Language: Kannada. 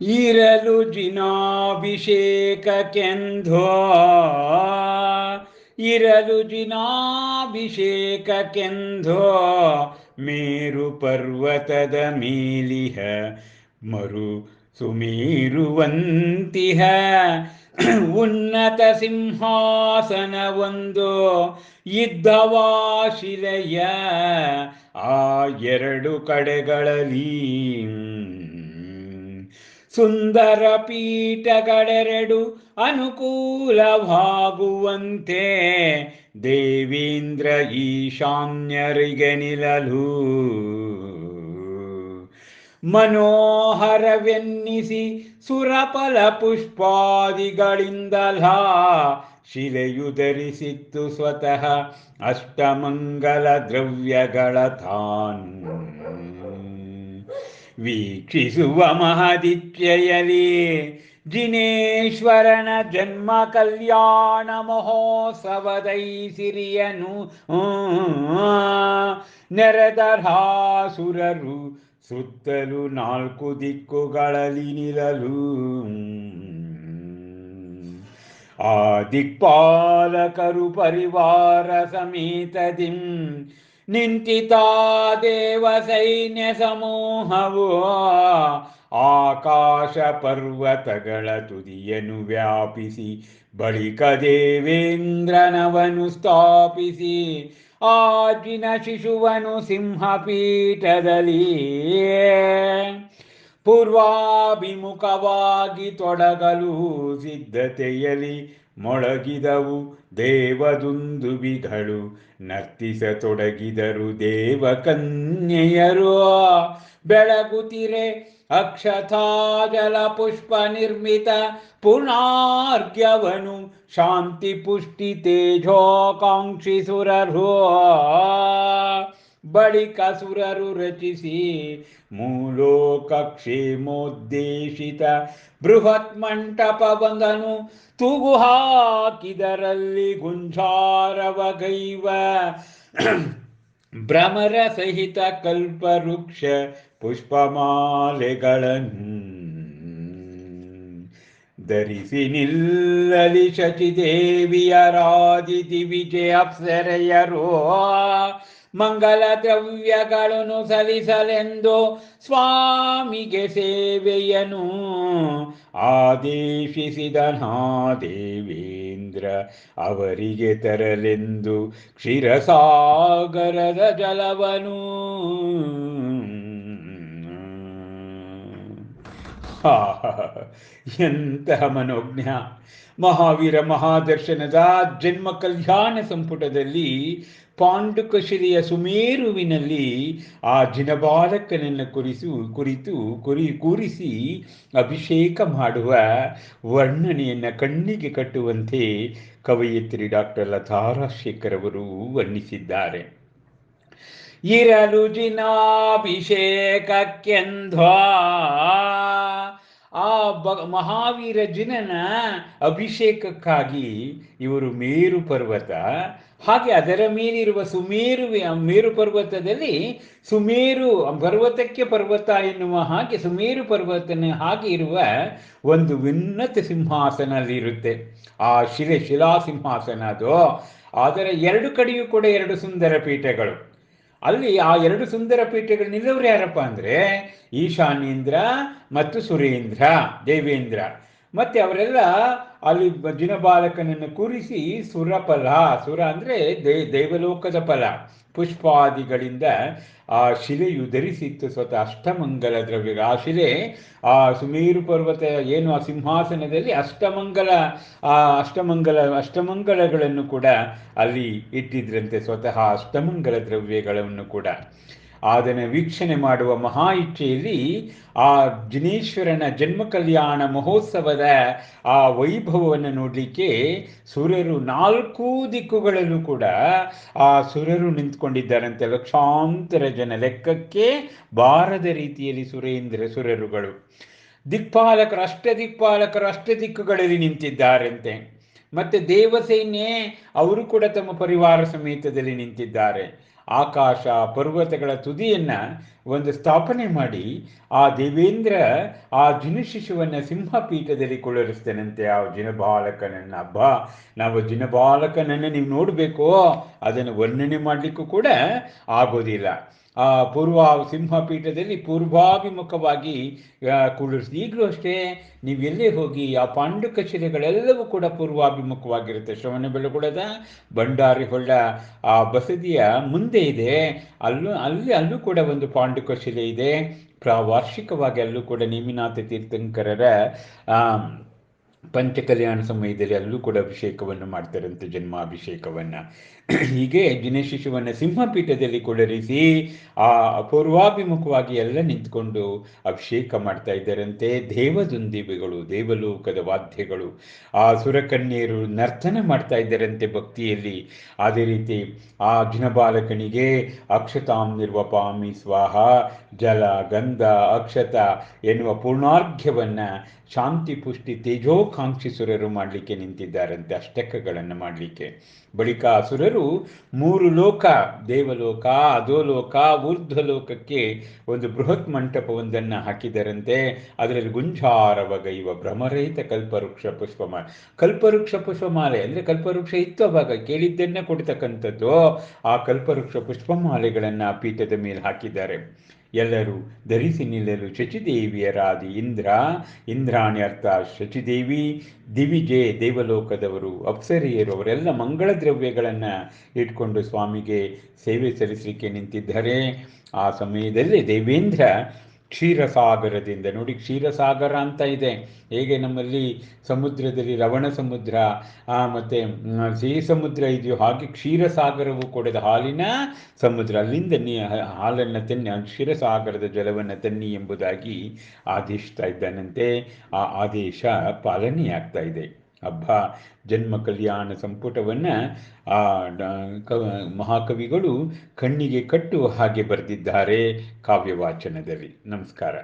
ಇರಲು ಕೆಂಧೋ ಇರಲು ಕೆಂಧೋ ಮೇರು ಪರ್ವತದ ಮೇಲಿಹ, ಮರು ಸುಮೀರುವಂತಿಹ. ಉನ್ನತ ಸಿಂಹಾಸನವೊಂದು ಇದ್ದವಾ ಶಿಲೆಯ. ಆ ಎರಡು ಕಡೆಗಳಲ್ಲಿ ಸುಂದರ ಪೀಠಗಳೆರಡು ಅನುಕೂಲವಾಗುವಂತೆ ದೇವೇಂದ್ರ ಈಶಾನ್ಯರಿಗೆ ನಿಲಲು ಮನೋಹರವೆನ್ನಿಸಿ ಸುರಫಲ ಪುಷ್ಪಾದಿಗಳಿಂದಲ ಶಿಲೆಯು ಧರಿಸಿತ್ತು ಸ್ವತಃ ಅಷ್ಟಮಂಗಲ ದ್ರವ್ಯಗಳ ತಾನು ವೀಕ್ಷಿಸುವ ಮಹದಿತ್ಯಯಲಿ ಜಿನೇಶ್ವರನ ಜನ್ಮ ಕಲ್ಯಾಣ ಮಹೋತ್ಸವದೈ ಸಿರಿಯನು ನೆರೆದರಾಸುರರು ಸುತ್ತಲೂ ನಾಲ್ಕು ದಿಕ್ಕುಗಳಲ್ಲಿ ನಿಲ್ಲಲು. ಆ ದಿಕ್ಪಾಲಕರು ಪರಿವಾರ ಸಮೇತದಿಂ. ನಿಂತಿತಾ ದೇವ ಸೈನ್ಯ ಸಮೂಹವು ಆಕಾಶ ಪರ್ವತಗಳ ತುದಿಯನ್ನು ವ್ಯಾಪಿಸಿ ಬಳಿಕ ದೇವೇಂದ್ರನವನು ಸ್ಥಾಪಿಸಿ ಆಜಿನ ಶಿಶುವನು ಸಿಂಹಪೀಠದಲ್ಲಿ. ಪೂರ್ವಾಭಿಮುಖವಾಗಿ ತೊಡಗಲು ಸಿದ್ಧತೆಯಲ್ಲಿ ಮೊಳಗಿದವು ದೇವದುಂದುಬಿಗಳು. ನರ್ತಿಸತೊಡಗಿದರು ದೇವಕನ್ಯೆಯರು. ಬೆಳಗುತ್ತಿರೆ ಅಕ್ಷತಾಜಲ ಪುಷ್ಪ ನಿರ್ಮಿತ ಪುನಾರ್ಘ್ಯವನು ಶಾಂತಿ ಪುಷ್ಟಿ ತೇಜೋಕಾಂಕ್ಷಿ ಸುರರು. ಬಳಿಕ ಕಸುರರು ರಚಿಸಿ ಮೂಲೋಕ ಕ್ಷೇಮೋದ್ದೇಶಿತ ಬೃಹತ್ ಮಂಟಪ ಬಂದನು ತೂಗು ಹಾಕಿದರಲ್ಲಿ ಗುಂಜಾರವಗೈವ. ಭ್ರಮರ ಸಹಿತ ಕಲ್ಪವೃಕ್ಷ ಪುಷ್ಪಮಾಲೆಗಳನ್ನು ಧರಿಸಿ ನಿಲ್ಲಲಿ ಶಚಿದೇವಿಯರಾದಿತಿ ವಿಜಯ ಅಪ್ಸರೆಯರು. ಮಂಗಲ ದ್ರವ್ಯಗಳನ್ನು ಸಲ್ಲಿಸಲೆಂದು ಸ್ವಾಮಿಗೆ ಸೇವೆಯನು ಆದೇಶಿಸಿದನಾ ದೇವೇಂದ್ರ ಅವರಿಗೆ ತರಲೆಂದು ಕ್ಷೀರಸಾಗರದ ಜಲವನು ಎಂತಹ ಮನೋಜ್ಞ. ಮಹಾವೀರ ಮಹಾದರ್ಶನದ ಜನ್ಮ ಕಲ್ಯಾಣ ಸಂಪುಟದಲ್ಲಿ ಪಾಂಡುಕಶಿಲೆಯ ಸುಮೇರುವಿನಲ್ಲಿ ಆ ಜಿನಬಾಲಕನನ್ನು ಕುರಿಸು, ಕುರಿತು ಕುರಿ, ಕೂರಿಸಿ ಅಭಿಷೇಕ ಮಾಡುವ ವರ್ಣನೆಯನ್ನು ಕಣ್ಣಿಗೆ ಕಟ್ಟುವಂತೆ ಕವಯಿತ್ರಿ ಡಾಕ್ಟರ್ ಲತಾ ರಾಜಶೇಖರ್ ಅವರು ವರ್ಣಿಸಿದ್ದಾರೆ ಇರಲು ಜಿನಾಭಿಷೇಕಕ್ಕೆಂದ್ವಾ ಆ ಬ ಮಹಾವೀರ ಜಿನನ ಅಭಿಷೇಕಕ್ಕಾಗಿ ಇವರು ಮೇರು ಪರ್ವತ, ಹಾಗೆ ಅದರ ಮೇಲಿರುವ ಸುಮೇರು ಮೇರು ಪರ್ವತದಲ್ಲಿ ಸುಮೇರು ಪರ್ವತಕ್ಕೆ ಪರ್ವತ ಎನ್ನುವ ಹಾಗೆ ಸುಮೇರು ಪರ್ವತನ ಹಾಗೆ ಇರುವ ಒಂದು ಉನ್ನತ ಸಿಂಹಾಸನ ಅಲ್ಲಿರುತ್ತೆ ಆ ಶಿಲೆ ಶಿಲಾ ಸಿಂಹಾಸನ ಅದು. ಆದರೆ ಎರಡು ಕಡೆಯೂ ಕೂಡ ಎರಡು ಸುಂದರ ಪೀಠಗಳು. ಅಲ್ಲಿ ಆ ಎರಡು ಸುಂದರ ಪೀಠಗಳು ನಿಲ್ಲವ್ರು ಯಾರಪ್ಪ ಅಂದರೆ ಈಶಾನೇಂದ್ರ ಮತ್ತು ಸುರೇಂದ್ರ ದೇವೇಂದ್ರ. ಮತ್ತೆ ಅವರೆಲ್ಲ ಅಲ್ಲಿ ಜಿನಬಾಲಕನನ್ನು ಕೂರಿಸಿ ಸುರಫಲ, ಸುರ ಅಂದರೆ ದೇ, ದೇವಲೋಕದ ಫಲ, ಪುಷ್ಪಾದಿಗಳಿಂದ ಆ ಶಿಲೆಯು ಧರಿಸಿತ್ತು ಸ್ವತಃ ಅಷ್ಟಮಂಗಲ ದ್ರವ್ಯಗಳು. ಆ ಶಿಲೆ, ಆ ಸುಮೇರು ಪರ್ವತ ಏನು, ಆ ಸಿಂಹಾಸನದಲ್ಲಿ ಅಷ್ಟಮಂಗಲ, ಆ ಅಷ್ಟಮಂಗಲ, ಅಷ್ಟಮಂಗಲಗಳನ್ನು ಕೂಡ ಅಲ್ಲಿ ಇಟ್ಟಿದ್ರಂತೆ ಸ್ವತಃ ಅಷ್ಟಮಂಗಲ ದ್ರವ್ಯಗಳನ್ನು ಕೂಡ. ಅದನ್ನು ವೀಕ್ಷಣೆ ಮಾಡುವ ಮಹಾ ಇಚ್ಛೆಯಲ್ಲಿ ಆ ಜಿನೇಶ್ವರನ ಜನ್ಮ ಕಲ್ಯಾಣ ಮಹೋತ್ಸವದ ಆ ವೈಭವವನ್ನು ನೋಡಲಿಕ್ಕೆ ಸೂರ್ಯರು ನಾಲ್ಕು ದಿಕ್ಕುಗಳಲ್ಲೂ ಕೂಡ ಆ ಸೂರ್ಯರು ನಿಂತ್ಕೊಂಡಿದ್ದಾರಂತೆ ಲಕ್ಷಾಂತರ ಜನ ಲೆಕ್ಕಕ್ಕೆ ಬಾರದ ರೀತಿಯಲ್ಲಿ ಸುರೇಂದ್ರ ಸುರರುಗಳು. ದಿಕ್ಪಾಲಕರು ಅಷ್ಟ ದಿಕ್ಪಾಲಕರು ಅಷ್ಟ ದಿಕ್ಕುಗಳಲ್ಲಿ ನಿಂತಿದ್ದಾರಂತೆ. ಮತ್ತೆ ದೇವಸೇನೆ ಅವರು ಕೂಡ ತಮ್ಮ ಪರಿವಾರ ಸಮೇತದಲ್ಲಿ ನಿಂತಿದ್ದಾರೆ. ಆಕಾಶ, ಪರ್ವತಗಳ ತುದಿಯನ್ನ ಒಂದು ಸ್ಥಾಪನೆ ಮಾಡಿ ಆ ದೇವೇಂದ್ರ ಆ ಜಿನಶಿಶುವನ್ನ ಸಿಂಹಪೀಠದಲ್ಲಿ ಕುಳ್ಳರಿಸ್ತೇನಂತೆ. ಆ ಜಿನಬಾಲಕನನ್ನ. ಹಬ್ಬ ನಾವು ಜಿನಬಾಲಕನನ್ನ ನೀವು ನೋಡಬೇಕು? ಅದನ್ನು ವರ್ಣನೆ ಮಾಡಲಿಕ್ಕೂ ಕೂಡ ಆಗೋದಿಲ್ಲ. ಆ ಪೂರ್ವ ಸಿಂಹಪೀಠದಲ್ಲಿ ಪೂರ್ವಾಭಿಮುಖವಾಗಿ ಕೂಡಿಸಿ ಈಗಲೂ ಅಷ್ಟೇ, ನೀವು ಎಲ್ಲೇ ಹೋಗಿ ಆ ಪಾಂಡುಕಶಿಲೆಗಳೆಲ್ಲವೂ ಕೂಡ ಪೂರ್ವಾಭಿಮುಖವಾಗಿರುತ್ತೆ. ಶ್ರವಣ ಬೆಳಗುಳದ ಭಂಡಾರಿ ಹೊಳ್ಳ ಆ ಬಸದಿಯ ಮುಂದೆ ಇದೆ. ಅಲ್ಲೂ, ಅಲ್ಲಿ, ಅಲ್ಲೂ ಕೂಡ ಒಂದು ಪಾಂಡುಕ ಶಿಲೆ ಇದೆ. ಪ್ರಾವಾರ್ಷಿಕವಾಗಿ ಅಲ್ಲೂ ಕೂಡ ನೇಮಿನಾಥ ತೀರ್ಥಂಕರರ ಪಂಚಕಲ್ಯಾಣ ಸಮಯದಲ್ಲಿ ಅಲ್ಲೂ ಕೂಡ ಅಭಿಷೇಕವನ್ನು ಮಾಡ್ತಾರಂತೆ, ಜನ್ಮಾಭಿಷೇಕವನ್ನು. ಹೀಗೆ ಜಿನಶಿಶುವನ್ನು ಸಿಂಹಪೀಠದಲ್ಲಿ ಕುಳ್ಳರಿಸಿ ಆ ಅಪೂರ್ವಾಭಿಮುಖವಾಗಿ ಎಲ್ಲ ನಿಂತ್ಕೊಂಡು ಅಭಿಷೇಕ ಮಾಡ್ತಾ ಇದ್ದಾರಂತೆ. ದೇವದುಂದಿಬೆಗಳು ದೇವಲೋಕದ ವಾದ್ಯಗಳು, ಆ ಸುರಕನ್ಯರು ನರ್ತನ ಮಾಡ್ತಾ ಇದ್ದಾರಂತೆ ಭಕ್ತಿಯಲ್ಲಿ. ಅದೇ ರೀತಿ ಆ ಜಿನಬಾಲಕನಿಗೆ ಅಕ್ಷತಾಂ ನಿರ್ವಪಾಮಿ ಸ್ವಾಹ, ಜಲ, ಗಂಧ, ಅಕ್ಷತ ಎನ್ನುವ ಪೂರ್ಣಾರ್ಘ್ಯವನ್ನ ಶಾಂತಿ, ಪುಷ್ಟಿ, ತೇಜೋಕಾಂಕ್ಷಿ ಸುರರು ಮಾಡಲಿಕ್ಕೆ ನಿಂತಿದ್ದಾರಂತೆ, ಅಷ್ಟಕಗಳನ್ನು ಮಾಡಲಿಕ್ಕೆ. ಬಳಿಕ ಮೂರು ಲೋಕ, ದೇವಲೋಕ, ಅಧೋಲೋಕ, ಊರ್ಧ್ವಲೋಕಕ್ಕೆ ಒಂದು ಬೃಹತ್ ಮಂಟಪವೊಂದನ್ನು ಹಾಕಿದರಂತೆ. ಅದರಲ್ಲಿ ಗುಂಜಾರವಗೈವ, ಭ್ರಮರಹಿತ ಕಲ್ಪವೃಕ್ಷ ಪುಷ್ಪಮಾಲೆ ಕಲ್ಪವೃಕ್ಷ ಪುಷ್ಪಮಾಲೆ ಅಂದರೆ ಕಲ್ಪವೃಕ್ಷ ಇತ್ತು ಅವಾಗ, ಕೇಳಿದ್ದನ್ನೇ ಕೊಡ್ತಕ್ಕಂಥದ್ದು. ಆ ಕಲ್ಪವೃಕ್ಷ ಪುಷ್ಪಮಾಲೆಗಳನ್ನು ಪೀಠದ ಮೇಲೆ ಹಾಕಿದ್ದಾರೆ. ಎಲ್ಲರೂ ಧರಿಸಿ ನಿಲ್ಲಲು ಶಚಿದೇವಿಯರಾದಿ ಇಂದ್ರ, ಇಂದ್ರಾಣಿ ಅರ್ಥ ಶಚಿದೇವಿ, ದಿವಿಜೆ ದೇವಲೋಕದವರು, ಅಪ್ಸರಿಯರು, ಅವರೆಲ್ಲ ಮಂಗಳ ದ್ರವ್ಯಗಳನ್ನು ಇಟ್ಕೊಂಡು ಸ್ವಾಮಿಗೆ ಸೇವೆ ಸಲ್ಲಿಸಲಿಕ್ಕೆ ನಿಂತಿದ್ದಾರೆ. ಆ ಸಮಯದಲ್ಲಿ ದೇವೇಂದ್ರ ಕ್ಷೀರಸಾಗರದಿಂದ. ನೋಡಿ, ಕ್ಷೀರಸಾಗರ ಅಂತ ಇದೆ. ಹೇಗೆ ನಮ್ಮಲ್ಲಿ ಸಮುದ್ರದಲ್ಲಿ ರವಣ ಸಮುದ್ರ ಮತ್ತು ಸಿಹಿ ಸಮುದ್ರ ಇದೆಯೋ ಹಾಗೆ ಕ್ಷೀರಸಾಗರವು ಕೊಡದ ಹಾಲಿನ ಸಮುದ್ರ. ಅಲ್ಲಿಂದ ನೀ, ಹಾಲನ್ನು ತನ್ನಿ ಕ್ಷೀರಸಾಗರದ ಜಲವನ್ನು ತನ್ನಿ ಎಂಬುದಾಗಿ ಆದೇಶಿಸ್ತಾ ಇದ್ದಾನಂತೆ. ಆ ಆದೇಶ ಪಾಲನೆಯಾಗ್ತಾ ಇದೆ. ಹಬ್ಬ ಜನ್ಮ ಕಲ್ಯಾಣ ಸಂಪುಟವನ್ನು ಆ ಮಹಾಕವಿಗಳು ಕಣ್ಣಿಗೆ ಕಟ್ಟುವ ಹಾಗೆ ಬರೆದಿದ್ದಾರೆ ಕಾವ್ಯವಾಚನದಲ್ಲಿ. ನಮಸ್ಕಾರ.